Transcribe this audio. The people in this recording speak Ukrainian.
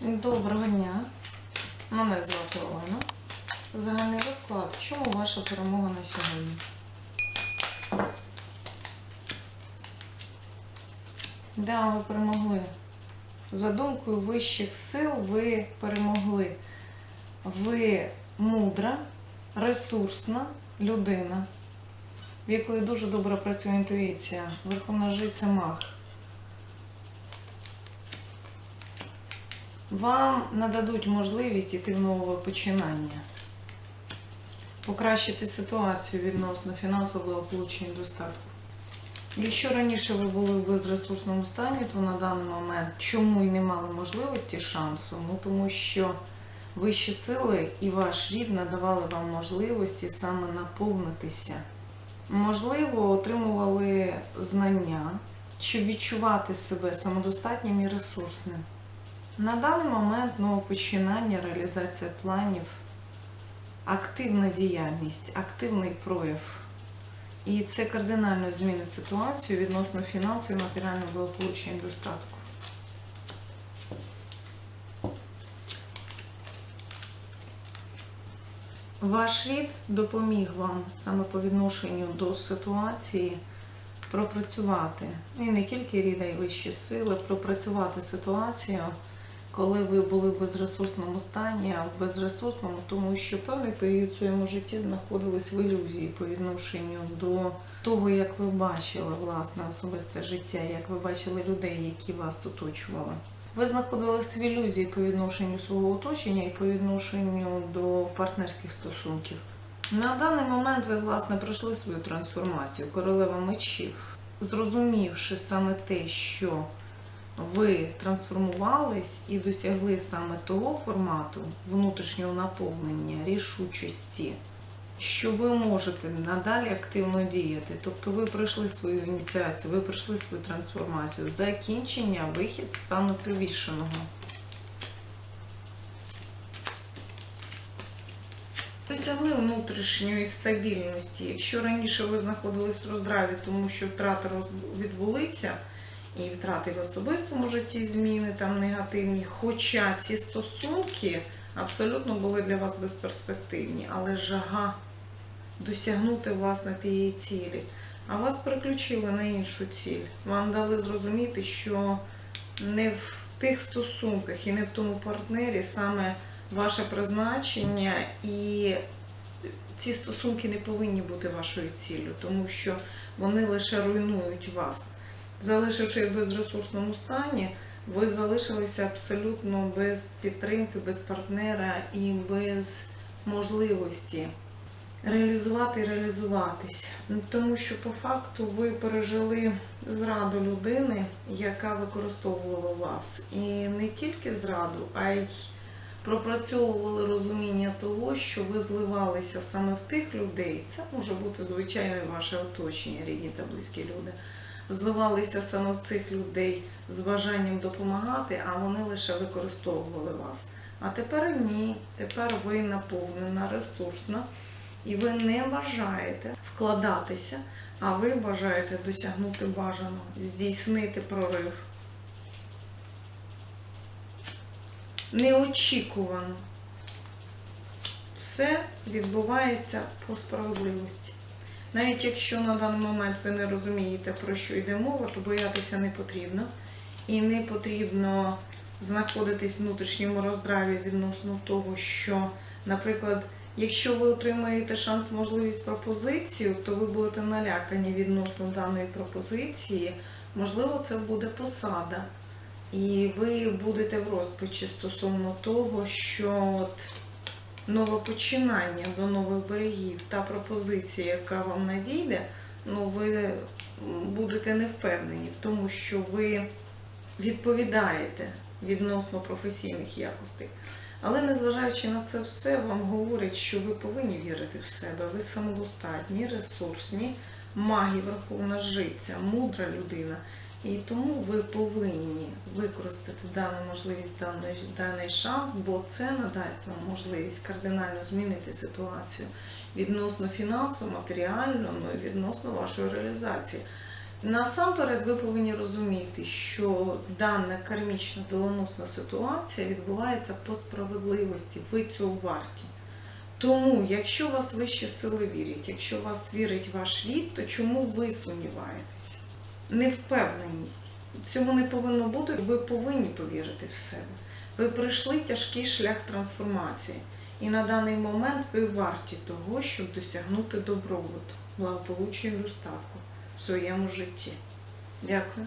Доброго дня. Мене звати Олена. Загальний розклад. Чому ваша перемога на сьогодні? Да, ви перемогли. За думкою вищих сил ви перемогли. Ви мудра, ресурсна людина, в якої дуже добре працює інтуїція. Верховна жриця маг. Вам нададуть можливість іти в нове починання, покращити ситуацію відносно фінансового і достатку. Якщо раніше ви були в безресурсному стані, то на даний момент чому й не мали можливості шансу? Ну тому що вищі сили і ваш рід надавали вам можливості саме наповнитися. Можливо, отримували знання, щоб відчувати себе самодостатнім і ресурсним. На даний момент новопочинання, реалізація планів, активна діяльність, активний прояв. І це кардинально змінить ситуацію відносно фінансів, матеріального благополуччя і достатку. Ваш рід допоміг вам саме по відношенню до ситуації пропрацювати. І не тільки рід, а й вищі сили, пропрацювати ситуацію коли ви були в безресурсному стані, а в безресурсному, тому що певний період в своєму житті знаходились в ілюзії по відношенню до того, як ви бачили власне особисте життя, як ви бачили людей, які вас оточували. Ви знаходились в ілюзії по відношенню свого оточення і по відношенню до партнерських стосунків. На даний момент ви, власне, пройшли свою трансформацію королева мечів, зрозумівши саме те, що ви трансформувались і досягли саме того формату внутрішнього наповнення, рішучості, що ви можете надалі активно діяти. Тобто ви пройшли свою ініціацію, ви пройшли свою трансформацію, закінчення, вихід стану повішеного. Досягли внутрішньої стабільності. Якщо раніше ви знаходились в роздраві, тому що втрати відбулися, і втрати в особистому житті зміни там негативні. Хоча ці стосунки абсолютно були для вас безперспективні, але жага досягнути власне тієї цілі. А вас переключили на іншу ціль. Вам дали зрозуміти, що не в тих стосунках і не в тому партнері саме ваше призначення, і ці стосунки не повинні бути вашою ціллю, тому що вони лише руйнують вас залишивши в безресурсному стані, ви залишилися абсолютно без підтримки, без партнера і без можливості реалізувати і реалізуватись. Тому що по факту ви пережили зраду людини, яка використовувала вас. І не тільки зраду, а й пропрацьовували розуміння того, що ви зливалися саме в тих людей. Це може бути звичайно ваше оточення, рідні та близькі люди зливалися саме в цих людей з бажанням допомагати, а вони лише використовували вас. А тепер ні, тепер ви наповнена, ресурсна, і ви не бажаєте вкладатися, а ви бажаєте досягнути бажаного, здійснити прорив. Неочікувано. Все відбувається по справедливості. Навіть якщо на даний момент ви не розумієте, про що йде мова, то боятися не потрібно. І не потрібно знаходитись в внутрішньому роздраві відносно того, що, наприклад, якщо ви отримаєте шанс, можливість пропозицію, то ви будете налякані відносно даної пропозиції. Можливо, це буде посада. І ви будете в розпачі стосовно того, що от нове починання до нових берегів, та пропозиція, яка вам надійде, ну ви будете не впевнені в тому, що ви відповідаєте відносно професійних якостей. Але незважаючи на це все, вам говорять, що ви повинні вірити в себе, ви самодостатні, ресурсні, магі, верховна жиця, мудра людина. І тому ви повинні використати дану можливість, даний, даний шанс, бо це надасть вам можливість кардинально змінити ситуацію відносно фінансово, матеріально, ну і відносно вашої реалізації. Насамперед ви повинні розуміти, що дана кармічна доленосна ситуація відбувається по справедливості, ви цього варті. Тому, якщо вас вищі сили вірять, якщо вас вірить ваш рід, то чому ви сумніваєтеся? Невпевненість. Цього не повинно бути. Ви повинні повірити в себе. Ви пройшли тяжкий шлях трансформації, і на даний момент ви варті того, щоб досягнути добробуту, благополуччя і достатку в своєму житті. Дякую.